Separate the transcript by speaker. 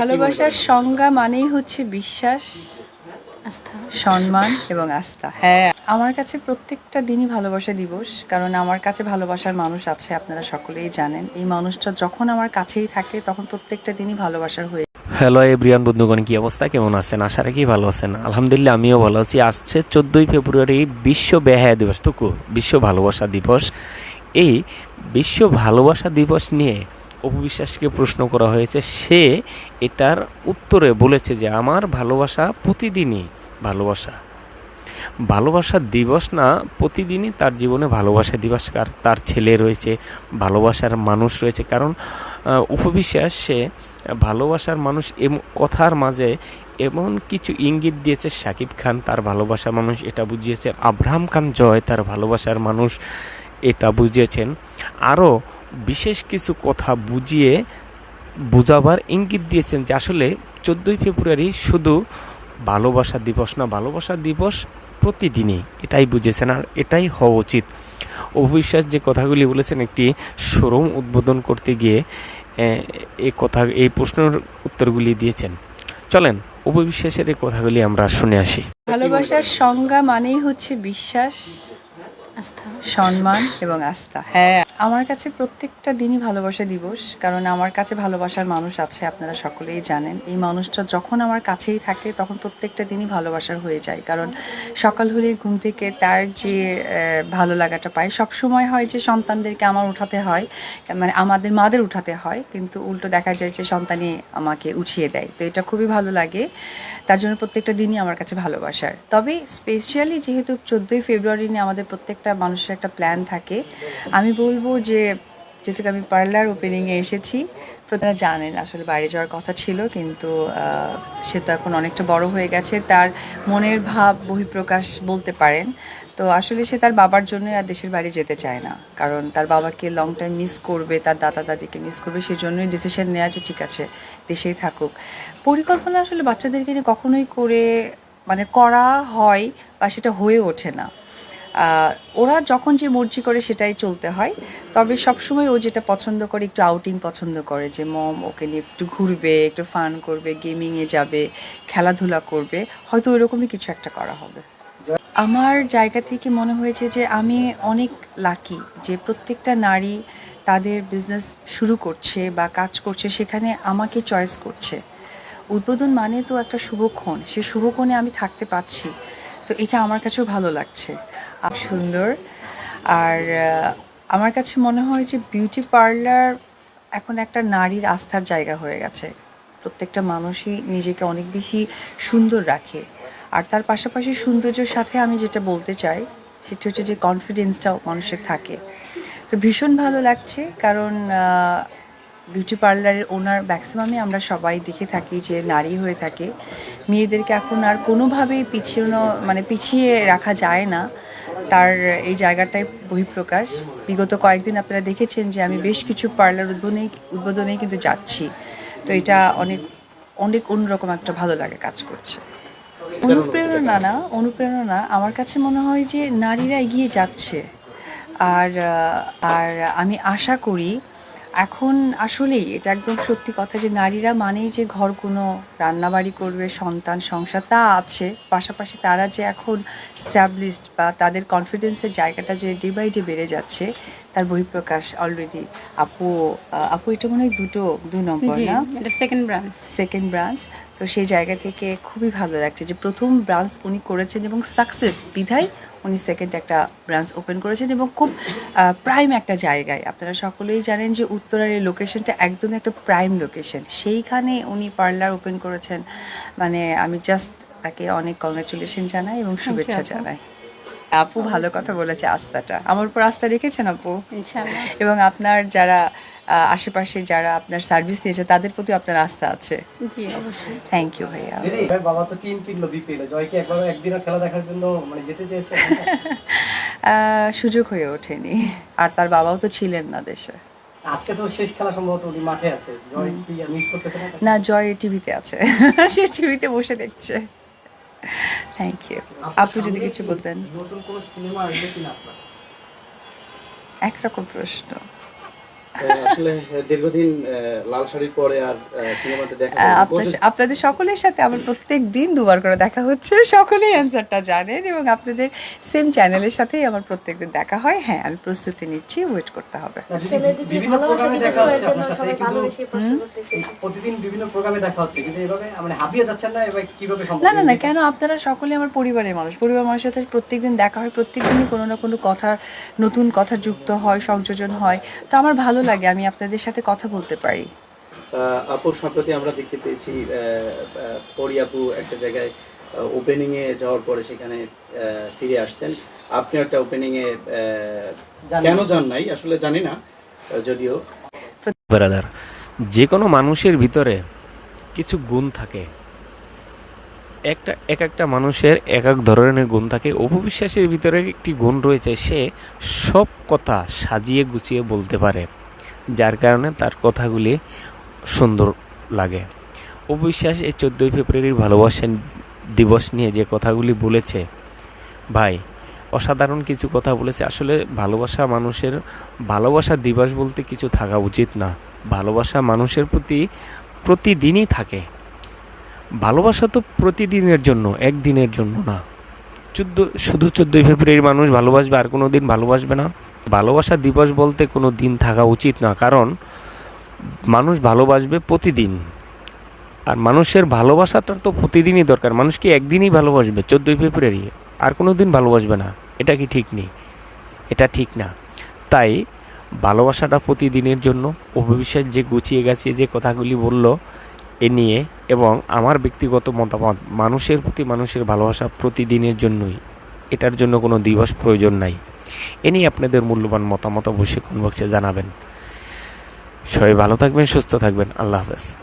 Speaker 1: ভালোবাসার সংজ্ঞা মানেই হচ্ছে বিশ্বাস সম্মান এবং আস্থা। হ্যাঁ আমার কাছে প্রত্যেকটা দিনই ভালোবাসা দিবস কারণ আমার কাছে ভালোবাসার মানুষ আছে আপনারা সকলেই জানেন। এই মানুষটা যখন আমার কাছেই থাকে তখন প্রত্যেকটা দিনই ভালোবাসার হয়ে
Speaker 2: হ্যালো এব্রিয়ান বন্ধুগণ কি অবস্থা? কেমন আছেন? আশা রাখি ভালো আছেন। আলহামদুলিল্লাহ আমিও ভালো আছি। আসছে চোদ্দোই ফেব্রুয়ারি বিশ্ব বেহায়া দিবস। তো বিশ্ব ভালোবাসা দিবস। এই বিশ্ব ভালোবাসা দিবস নিয়ে অপবিশ্বাসকে প্রশ্ন করা হয়েছে, সে এটার উত্তরে বলেছে যে আমার ভালোবাসা প্রতিদিনই ভালোবাসা। ভালোবাসা দিবস না, প্রতিদিনই তার জীবনে ভালোবাসা দিবস। কার তার ছেলে রয়েছে, ভালোবাসার মানুষ রয়েছে। কারণ উপবিশ্বাস সে ভালোবাসার মানুষ এম- কথার মাঝে এমন কিছু ইঙ্গিত দিয়েছে শাকিব খান তার ভালোবাসার মানুষ এটা বুঝিয়েছে আব্রাহাম খান জয় তার ভালোবাসার মানুষ এটা বুঝিয়েছেন। আরও বিশেষ কিছু কথা বুঝিয়ে বোঝাবার ইঙ্গিত দিয়েছেন যে আসলে চোদ্দোই ফেব্রুয়ারি শুধু ভালোবাসা দিবস না, ভালোবাসা দিবস প্রতিদিনই। এটাই বুঝেছেন আর এটাই হওয়া উচিত। অবিশ্বাস যে কথাগুলি বলেছেন, একটি শোরুম উদ্বোধন করতে গিয়ে এই কথা, এই প্রশ্নের উত্তরগুলি দিয়েছেন। চলেন, অবিশ্বাসের এই কথাগুলি আমরা শুনে আসি।
Speaker 1: ভালোবাসার সংজ্ঞা মানেই হচ্ছে বিশ্বাস। সম্মান এবং আস্থা। হ্যাঁ আমার কাছে প্রত্যেকটা দিনই ভালোবাসা দিবস, কারণ আমার কাছে ভালোবাসার মানুষ আছে, আপনারা সকলেই জানেন। এই মানুষটা যখন আমার কাছেই থাকে, তখন প্রত্যেকটা দিনই ভালোবাসার হয়ে যায়। কারণ সকাল হলে ঘুম থেকে তার যে ভালো লাগাটা পায়। সব সময় হয় যে, সন্তানদেরকে আমার উঠাতে হয় মানে আমাদের মাদের উঠাতে হয়, কিন্তু উল্টো দেখা যায় যে, সন্তানই আমাকে উঠিয়ে দেয়। তো এটা খুবই ভালো লাগে। তার জন্য প্রত্যেকটা দিনই আমার কাছে ভালোবাসার। তবে স্পেশালি যেহেতু চোদ্দোই ফেব্রুয়ারি নিয়ে আমাদের প্রত্যেকটা মানুষের একটা প্ল্যান থাকে। আমি বলব যে, যেহেতু আমি পার্লার ওপেনিংয়ে এসেছি, প্রথমে জানেন আসলে বাইরে যাওয়ার কথা ছিল, কিন্তু সে তো এখন অনেকটা বড় হয়ে গেছে। তার মনের ভাব, বহিঃপ্রকাশ বলতে পারেন। তো আসলে সে তার বাবার জন্য আর দেশের বাইরে যেতে চায় না। কারণ তার বাবাকে লং টাইম মিস করবে, তার দাদা দাদিকে মিস করবে, সেই জন্যই ডিসিশন নেওয়া যে ঠিক আছে, দেশেই থাকুক। পরিকল্পনা আসলে বাচ্চাদেরকে কখনোই করে মানে করা হয় বা সেটা হয়ে ওঠে না। ওরা যখন যে মর্জি করে সেটাই চলতে হয়। তবে সবসময় ও যেটা পছন্দ করে, একটু আউটিং পছন্দ করে যে, মম, ওকে নিয়ে একটু ঘুরবে, একটু ফান করবে গেমিংয়ে যাবে, খেলাধুলা করবে। হয়তো ওইরকমই কিছু একটা করা হবে। আমার জায়গা থেকে মনে হয়েছে যে, আমি অনেক লাকি যে, প্রত্যেকটা নারী তাদের বিজনেস শুরু করছে বা কাজ করছে, সেখানে আমাকে চয়েস করছে। উদ্বোধন মানে তো একটা শুভক্ষণ সে শুভক্ষণে আমি থাকতে পাচ্ছি তো এটা আমার কাছেও ভালো লাগছে। সুন্দর। আর আমার কাছে মনে হয় যে বিউটি পার্লার এখন একটা নারীর আস্থার জায়গা হয়ে গেছে। প্রত্যেকটা মানুষই নিজেকে অনেক বেশি সুন্দর রাখে। আর তার পাশাপাশি সৌন্দর্যের সাথে আমি যেটা বলতে চাই, সেটা হচ্ছে যে কনফিডেন্সটাও মানুষের থাকে। তো ভীষণ ভালো লাগছে, কারণ বিউটি পার্লারের ওনার ম্যাক্সিমামে আমরা সবাই দেখে থাকি যে নারী হয়ে থাকে। মেয়েদেরকে এখন আর কোনোভাবেই পিছিয়ে মানে পিছিয়ে রাখা যায় না। তার এই জায়গাটাই বহিঃপ্রকাশ। বিগত কয়েকদিন আপনারা দেখেছেন যে আমি বেশ কিছু পার্লার উদ্বোধনে উদ্বোধনে কিন্তু যাচ্ছি। তো এটা অনেক অনেক অন্যরকম একটা ভালো লাগে কাজ করছে। অনুপ্রেরণা না অনুপ্রেরণা আমার কাছে মনে হয় যে নারীরা এগিয়ে যাচ্ছে। আর আর আমি আশা করি এখন আসলেই এটা একদম সত্যি কথা যে নারীরা মানেই যে ঘর কোনো রান্নাবাড়ি করবে, সন্তান সংসার, তা আছে। পাশাপাশি তারা যে এখন স্ট্যাবলিশড বা তাদের কনফিডেন্সের জায়গাটা যে ডে বাই ডে বেড়ে যাচ্ছে তার বহিঃপ্রকাশ অলরেডি আপু আপু এটা মনে হয় দুটো দুই নম্বর না?
Speaker 3: এটা সেকেন্ড ব্রাঞ্চ
Speaker 1: সেকেন্ড ব্রাঞ্চ তো সেই জায়গা থেকে খুবই ভালো লাগছে যে প্রথম ব্রাঞ্চ উনি করেছেন এবং সাকসেস বিধায় উনি সেকেন্ড একটা ব্রাঞ্চ ওপেন করেছেন এবং খুব প্রাইম একটা জায়গায়। আপনারা সকলেই জানেন যে উত্তরার এই লোকেশনটা একদমই একটা প্রাইম লোকেশন সেইখানে উনি পার্লার ওপেন করেছেন। মানে আমি জাস্ট তাকে অনেক কংগ্রাচুলেশন জানাই এবং শুভেচ্ছা জানাই। আপু ভালো কথা বলেছে আস্থাটা আমার উপর আস্থা রেখেছেন আপু। এবং আপনার যারা আশেপাশে যারা আপনার সার্ভিস দিয়েছে তাদের প্রতি আপনার আস্থা আছে।
Speaker 3: জি অবশ্যই।
Speaker 1: থ্যাংক ইউ ভাইয়া।
Speaker 4: দিদি বাবা তো টিম কিনলো বিপিএল জয় কি একবার একদিনও খেলা দেখার জন্য মানে যেতে চেয়েছে?
Speaker 1: আহ, সুযোগ হয়ে ওঠেনি। আর তার বাবাও তো ছিলেন না দেশে।
Speaker 4: আজকে তো শেষ খেলা সম্ভবত উনি মাঠে আছে। জয় কি মিস করতেছে না?
Speaker 1: না জয় টিভিতে আছে। সে টিভিতে বসে দেখছে। থ্যাংক ইউ আপু যদি কিছু বলতেন?
Speaker 4: নতুন কোনো সিনেমা আসবে কিনা আপনার?
Speaker 1: একরকম প্রশ্ন।
Speaker 5: আসলে দীর্ঘদিন লাল শাড়ির পরে আর সিনেমাতে দেখা
Speaker 1: আপনাদের সকলের সাথে আমার প্রত্যেক দিন দুবার করে দেখা হচ্ছে। সকলেই অ্যান্সারটা জানেন এবং আপনাদের সেম চ্যানেলের সাথেই আমার প্রত্যেকদিন দেখা হয়। হ্যাঁ আমি প্রস্তুতি নিচ্ছি ওয়েট করতে হবে।
Speaker 4: না, মানে যাচ্ছেন না
Speaker 1: না না না কেন? আপনারা সকলে আমার পরিবারের মানুষ। পরিবার মানুষের সাথে প্রত্যেকদিন দেখা হয় প্রত্যেকদিনই কোনো না কোনো কথা নতুন কথা যুক্ত হয় সংযোজন হয়। তো আমার ভালো লাগে আমি আপনাদের সাথে কথা বলতে পারি।
Speaker 5: আহ, আপু সম্প্রতি আমরা দেখতে পেয়েছি পরি আপু একটা জায়গায় ওপেনিং এ যাওয়ার পরে সেখানে আহ, ফিরে আসছেন। আপনি একটা ওপেনিং এ কেন যান নাই? আসলে জানি না যদিও।
Speaker 2: ব্রাদার যে কোনো মানুষের ভিতরে কিছু গুণ থাকে। একটা এক একটা মানুষের এক এক ধরনের গুণ থাকে। অপবিশ্বাসের ভিতরে একটি গুণ রয়েছে সে সব কথা সাজিয়ে গুছিয়ে বলতে পারে। যার কারণে তার কথাগুলি সুন্দর লাগে। অবিশ্বাস এই চোদ্দোই ফেব্রুয়ারির ভালোবাসা দিবস নিয়ে যে কথাগুলি বলেছে, ভাই, অসাধারণ কিছু কথা বলেছে। আসলে ভালোবাসা মানুষের, ভালোবাসা দিবস বলতে কিছু থাকা উচিত না। ভালোবাসা মানুষের প্রতি, প্রতিদিনই থাকে। ভালোবাসা তো প্রতিদিনের জন্য, একদিনের জন্য না। চোদ্দ, শুধু চোদ্দোই ফেব্রুয়ারি মানুষ ভালোবাসবে আর কোনো দিন ভালোবাসবে না। ভালোবাসা দিবস বলতে কোনো দিন থাকা উচিত না, কারণ মানুষ ভালোবাসবে প্রতিদিন। আর মানুষের ভালোবাসাটা তো প্রতিদিনই দরকার। মানুষ কি একদিনই ভালোবাসবে? চোদ্দোই ফেব্রুয়ারি আর কোনো দিন ভালোবাসবে না। এটা কি ঠিক নেই? এটা ঠিক না। তাই ভালোবাসাটা প্রতিদিনের জন্য, অভিবিশ্বাস যে গুছিয়ে গেছে যে কথাগুলি বলল, এ নিয়ে এবং আমার ব্যক্তিগত মতামত, মানুষের প্রতি মানুষের ভালোবাসা প্রতিদিনের জন্যই। এটার জন্য কোনো দিবস প্রয়োজন নাই। এ নিয়ে আপনাদের মূল্যবান মতামত অবশ্যই কমেন্ট বক্সে জানাবেন। সবাই ভালো থাকবেন, সুস্থ থাকবেন। আল্লাহ হাফেজ।